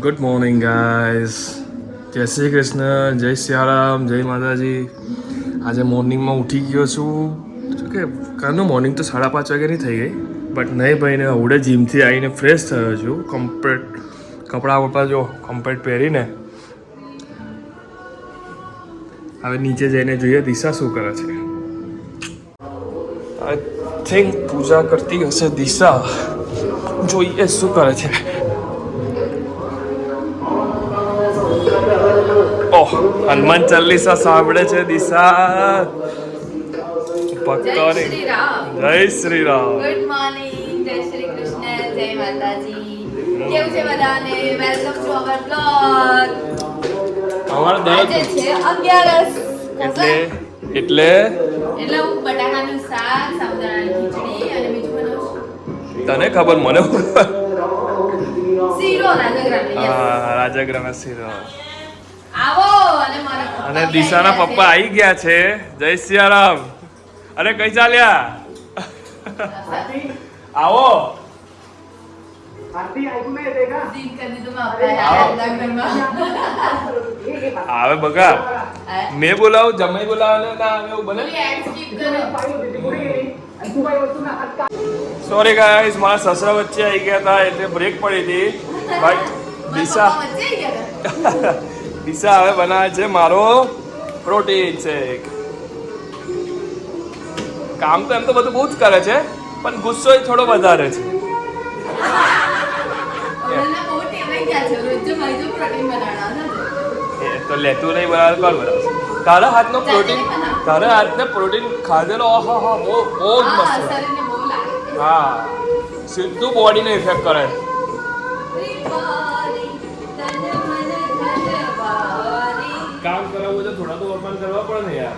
Good morning guys જય શ્રી કૃષ્ણ, જય સિયારામ, જય માતાજી. આજે મોર્નિંગમાં ઉઠી ગયો છું. કે, કાલનું મોર્નિંગ તો સાડા પાંચ વાગ્યાની થઈ ગઈ. બટ નહીં ભાઈને આવડે જીમથી આવીને ફ્રેશ થયો છું. કમ્પ્લેટ કપડાં વપડા જો કમ્પ્લેટ પહેરીને. હવે નીચે જઈને જોઈએ દિશા શું કરે છે. આઈ થિંક પૂજા કરતી હશે દિશા. જોઈએ શું કરે છે. હનુમાન ચાલીસા સાંભળે છે દિશા. રામ. જય શ્રી રામ. ગુડ મોર્નિંગ જય શ્રી કૃષ્ણ. જય માતાજી. કેવું છે બધાને? વેલકમ ટુ અવર બ્લોગ અમારો દર છે અગિયારસ. એટલે એટલે એટલે હું બટાકાનું શાક સાબુદાણાની ખીચડી અને બીજું બનાવું તને ખબર મને? શીરો રાજાગ્રામ. હા રાજાગ્રામ શીરો. અને મારા પપ્પા અને દિશાના પપ્પા આવી ગયા છે. જય સિયારામ. અરે કઈ ચાલ્યા? આવો. આવે. બગા. મેં બોલાવું જમાઈ બોલાવે ના આવે એવું બને? સોરી ગાઈસ મારા સસરા વચ્ચે આવી ગયા હતા એટલે બ્રેક પડી હતી. બટ દિશા દિશા હવે બનાવે છે મારો પ્રોટીન શેક. કામ તો એમ તો બધું બહુ જ કરે છે પણ ગુસ્સો થોડો વધારે છે. છે એ તો લેતું નહીં બરાબર કોણ બરાબર તારા હાથનો પ્રોટીન તારા હાથને પ્રોટીન ખાધેલો? હા હા બહુ બહુ જ મસ્ત. છે. હા સીધું બોડીને ઇફેક્ટ કરે. કામ કરાવવું તો થોડા તો અપમાન કરવા પડે ને યાર.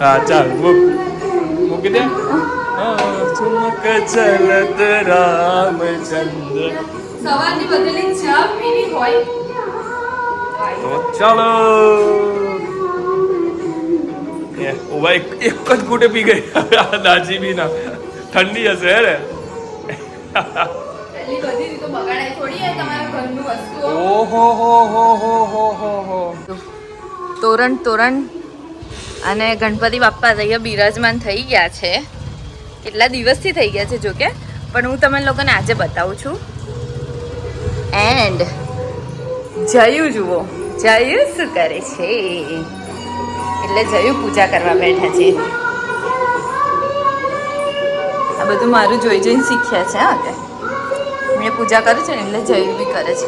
હા ચાલ મૂક. મૂકી દે? હા, ચુમક ચલત રામચંદ્ર સવારની બદલી ચા પીવી હોય. તો ચાલો. ભાઈ એક એક જ ઘૂંટે પી ગઈ. દાજી બી ના ઠંડી હશે હે પેલી બગાડાય થોડી હોય તમારા ઘરનું વસ્તુઓ. ઓહો હો હો હો હો હો હો. તોરણ તોરણ. અને ગણપતિ બાપ્પા અહીંયા બિરાજમાન થઈ ગયા છે. કેટલા દિવસથી થઈ ગયા છે જોકે. પણ હું તમને લોકોને આજે બતાવું છું. એન્ડ જયું જુઓ. જયું શું કરે છે? એટલે જયું પૂજા કરવા બેઠા છે. આ બધું મારું જોઈ જોઈને શીખ્યા છે હા મેં પૂજા કરું છે ને એટલે જય બી કરે છે.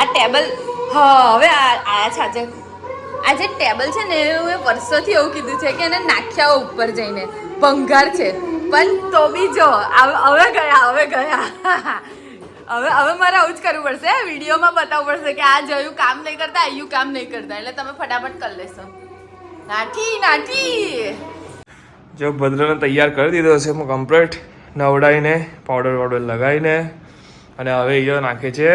આ ટેબલ હા હવે આ આયા છે આજે આ જે ટેબલ છે ને એ વર્ષોથી એવું કીધું છે કે એને નાખ્યા ઉપર જઈને. ભંગાર છે. પણ તો બી જો હવે હવે ગયા હવે ગયા. હવે હવે મારે આવું જ કરવું પડશે. વિડીયોમાં બતાવવું પડશે કે આ જોયું કામ નહીં કરતા આયું કામ નહીં કરતા. એટલે તમે ફટાફટ કરી લેશો. નાઠી નાઠી. જો ભદ્રને તૈયાર કરી દીધો છે હું કમ્પ્લીટ નવડાવીને પાવડર વાવડર લગાવીને અને હવે અહીંયા નાખે છે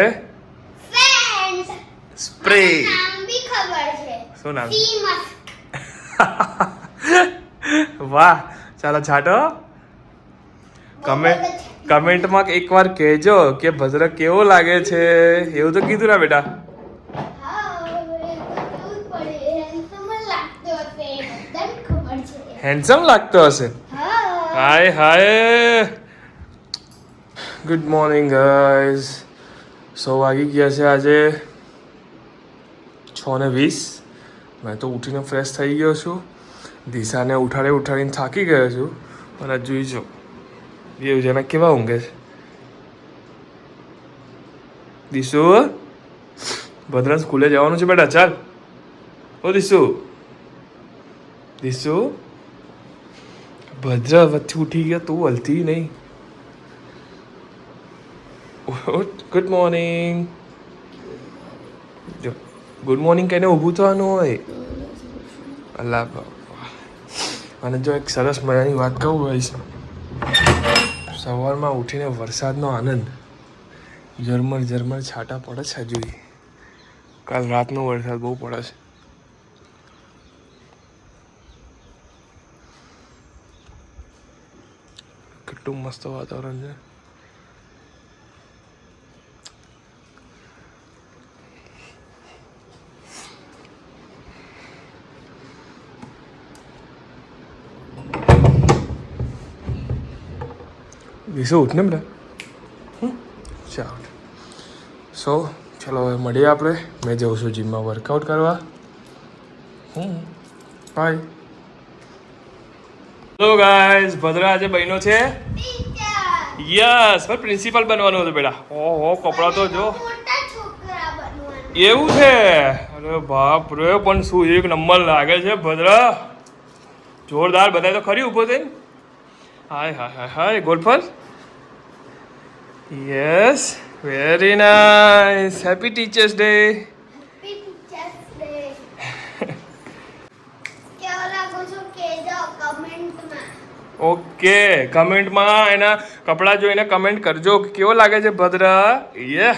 સ્પ્રે નામ બી ખબર છે. શું નામ? વાહ ચાલો છાટો. કમેન્ટ કમેન્ટમાં એકવાર કહેજો કે ભદ્ર કેવો લાગે છે? એવું તો કીધું ના બેટા હા એ તો કેવું જ પડે હેન્ડસમ જ લાગતો હશે એ બધાને ખબર છે હેન્ડસમ લાગતો હશે. Hi hi good morning guys સો વાગી ગયા છે આજે છ ને વીસ. મેં તો ઉઠીને ફ્રેશ થઈ ગયો છું. દિશાને ઉઠાડે ઉઠાડીને થાકી ગયો છું. અને જોઈ જો એવું જેને કેવા ઊંઘે છે? દિશુ? ભદ્રા સ્કૂલે જવાનું છે બેટા ચાલ. ઓ દિશુ. દિશુ? ભદ્ર વચ્ચે ઉઠી ગયા, તું હલતી નહીં. ગુડ મોર્નિંગ જો ગુડ મોર્નિંગ કહીને ઊભું થવાનું હોય. અલ્લાહ બાપા. અને જો એક સરસ મજાની વાત કહું હોય સવારમાં ઉઠીને વરસાદનો આનંદ. ઝરમર ઝરમર છાંટા પડે છે હજુ કાલ રાતનો વરસાદ બહુ પડે છે. કેટલું મસ્ત વાતાવરણ છે. વિસો ઉઠ ને બધા? ચાલો. સો ચલો હવે મળીએ આપણે. મેં જઉં છું જીમમાં વર્કઆઉટ કરવા. Hmm. Bye hello guys Bhadra આજે બહેનો છે? યસ પણ પ્રિન્સિપલ બનવાનું હતું બેટા. ઓહો, કપડાં તો જો. એવું છે? અરે બાપ રે, પણ શું એક નંબર લાગે છે ભદ્રા? જોરદાર બધા તો ખરી ઊભો થઈને. Hi hi hi hi golfer yes very nice happy teachers day happy teachers day કેવો લાગો છો કહેજો કમેન્ટમાં ઓકે કમેન્ટમાં એના કપડાં જોઈને કમેન્ટ કરજો. કેવો લાગે છે ભદ્ર? યે